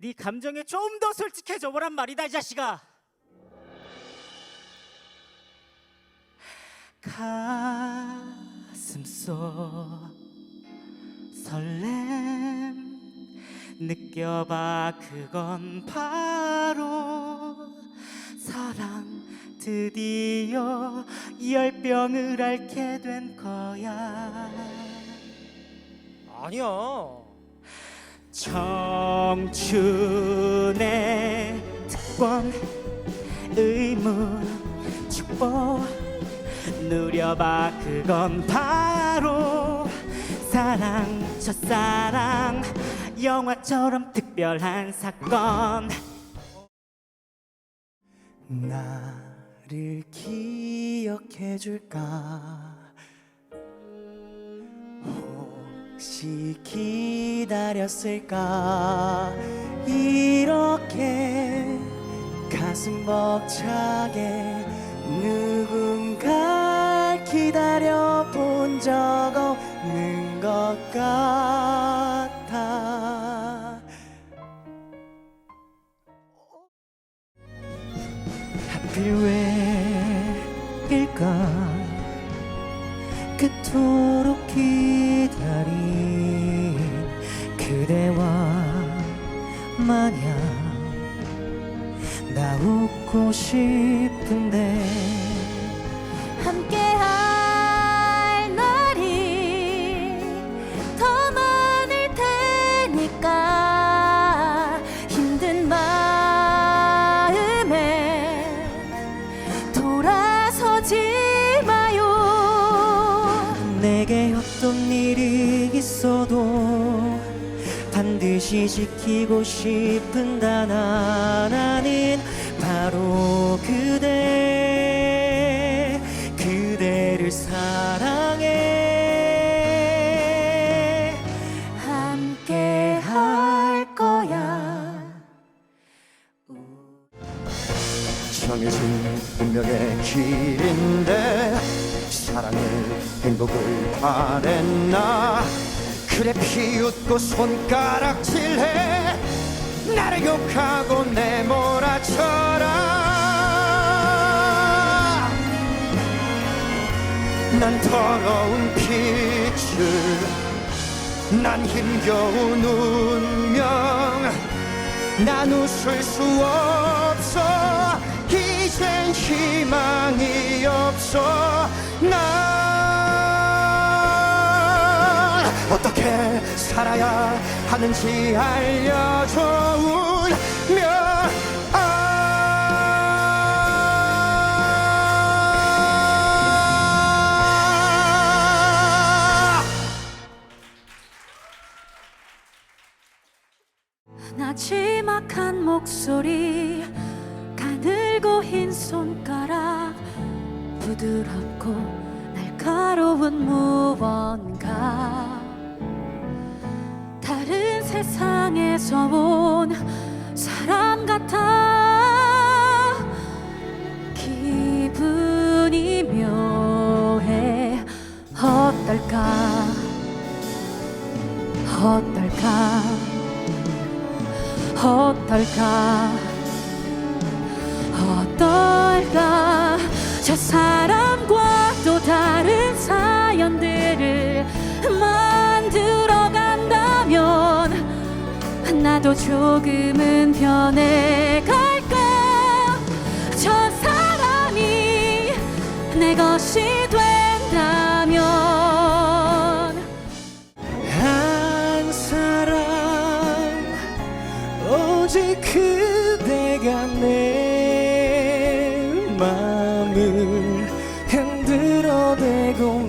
네 감정에 좀 더 솔직해져 보란 말이다 이 자식아. 가슴 속 설렘 느껴봐 그건 바로 사랑 드디어 열병을 앓게 된 거야 아니야. 청춘의 특권 의무 축복 누려봐 그건 바로 사랑 첫사랑 영화처럼 특별한 사건. 나를 기억해 줄까 시 기다렸을까? 이렇게 가슴 벅차게 누군가 기다려 본 적 없는 것 같아. 하필 왜일까 그토록 기다린 그대와 마냥 나 웃고 싶은데 있어도 반드시 지키고 싶은 단 하나는 바로 그대 그대를 사랑해. 함께 할 거야. 정해진 운명의 길인데 사랑을 행복을 바랬나? 그래 피웃고 손가락질해. 나를 욕하고 내몰아쳐라. 난 더러운 빛을 난 힘겨운 운명. 난 웃을 수 없어 희망이 없어. 난 어떻게 살아야 하는지 알려줘 울며 아 나지막한 목소리 부드럽고 날카로운 무언가. 다른 세상에서 온 사람 같아. 기분이 묘해. 어떨까? 어떨까? 어떨까? 어떨까 저 사람과 또 다른 사연들을 만들어 간다면 나도 조금은 변해갈까? 저 사람이 내 것이 된 마음을 흔들어대고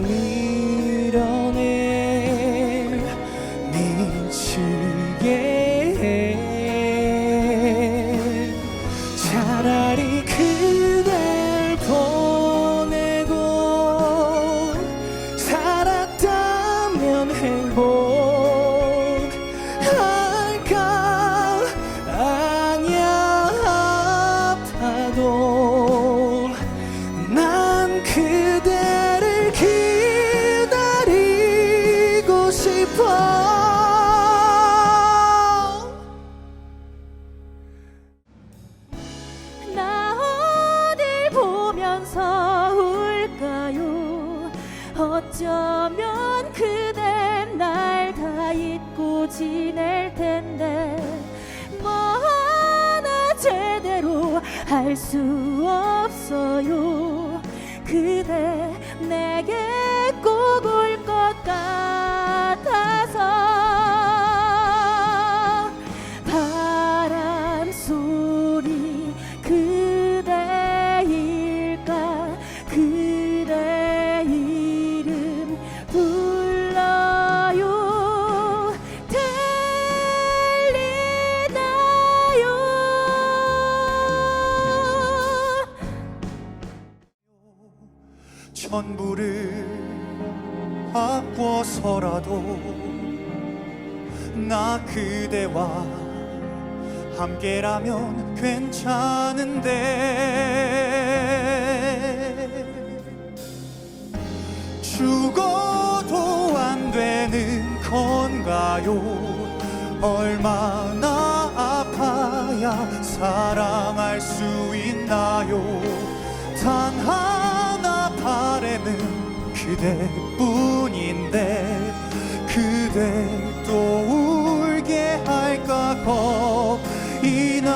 지낼 텐데 뭐 하나 제대로 할 수 없어요. 그대 내게 전부를 바꿔서라도 나 그대와 함께라면 괜찮은데. 죽어도 안 되는 건가요? 얼마나 아파야 사랑할 수 있나요? 단 하나 바래는 그대뿐인데 그대 또 울게 할까 겁이 나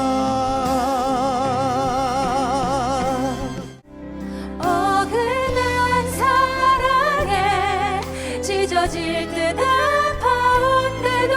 어긋난 사랑에 찢어질 듯 아파온데도